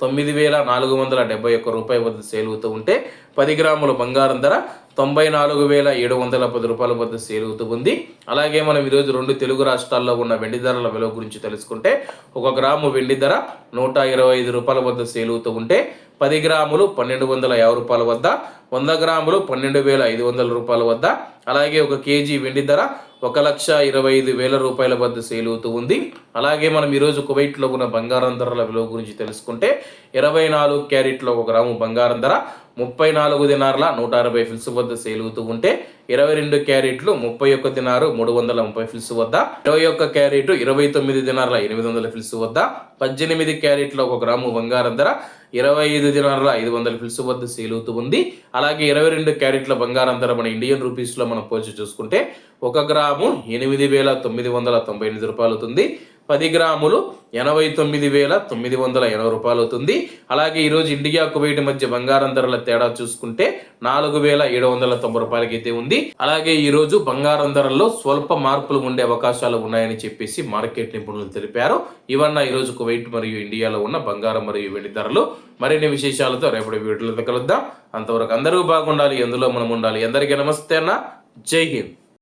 తొమ్మిది వేల నాలుగు వందల డెబ్బై ఒక్క రూపాయల వద్ద సేలుతూ ఉంటే పది గ్రాముల బంగారం ధర తొంభై నాలుగు వేల ఏడు వందల పది రూపాయల వద్ద సేలుతూ ఉంది. అలాగే మనం ఈరోజు రెండు తెలుగు రాష్ట్రాల్లో ఉన్న వెండి ధరల విలువ గురించి తెలుసుకుంటే ఒక గ్రాము వెండి ధర నూట ఇరవై ఐదు రూపాయల వద్ద సేలుతూ ఉంటే పది గ్రాములు పన్నెండు వందల యాభై రూపాయల వద్ద వంద గ్రాములు పన్నెండు వేల ఐదు వందల రూపాయల వద్ద అలాగే ఒక కేజీ వెండి ధర ఒక లక్ష ఇరవై ఐదు వేల రూపాయల వద్ద సేలుతూ ఉంది. అలాగే మనం ఈరోజు కువైట్లో ఉన్న బంగారం ధరల విలువ గురించి తెలుసుకుంటే ఇరవై నాలుగు క్యారెట్లో ఒక గ్రాము బంగారం ధర ముప్పై నాలుగు దినార్ల నూట అరవై ఫిల్స్ వద్ద సేలుతూ ఉంటే ఇరవై రెండు క్యారెట్లు ముప్పై ఒక్క దినారు మూడు వందల ముప్పై ఫిల్స్ వద్ద ఇరవై ఒక్క క్యారెట్ ఇరవై తొమ్మిది దినార్ల ఎనిమిది వందల ఫిల్స్ వద్ద పద్దెనిమిది క్యారెట్ల ఒక గ్రాము బంగారం ధర ఇరవై ఐదు దినాల ఐదు వందల ఫిల్స్ వద్ద సేలుతూ ఉంది. అలాగే ఇరవై రెండు క్యారెట్ల బంగారం ధర మన ఇండియన్ రూపీస్లో మనం పోల్చి చూసుకుంటే ఒక గ్రాము ఎనిమిది వేల తొమ్మిది వందల తొంభై ఎనిమిది రూపాయలు అవుతుంది. పది గ్రాములు ఎనభై తొమ్మిది వేల తొమ్మిది వందల ఎనభై రూపాయలు అవుతుంది. అలాగే ఈరోజు ఇండియా కువైట్ మధ్య బంగారం ధరల తేడా చూసుకుంటే నాలుగు వేల ఏడు వందల తొంభై రూపాయలకి అయితే ఉంది. అలాగే ఈరోజు బంగారం ధరల్లో స్వల్ప మార్పులు ఉండే అవకాశాలు ఉన్నాయని చెప్పేసి మార్కెట్ నిపుణులు తెలిపారు. ఇవన్న ఈరోజు కువైట్ మరియు ఇండియాలో ఉన్న బంగారం మరియు వెండి ధరలు. మరిన్ని విశేషాలతో రేపటి వీడియోలో కలుద్దాం. అంతవరకు అందరూ బాగుండాలి ఎందులో మనం ఉండాలి. అందరికీ నమస్తే అన్న. జై హింద్.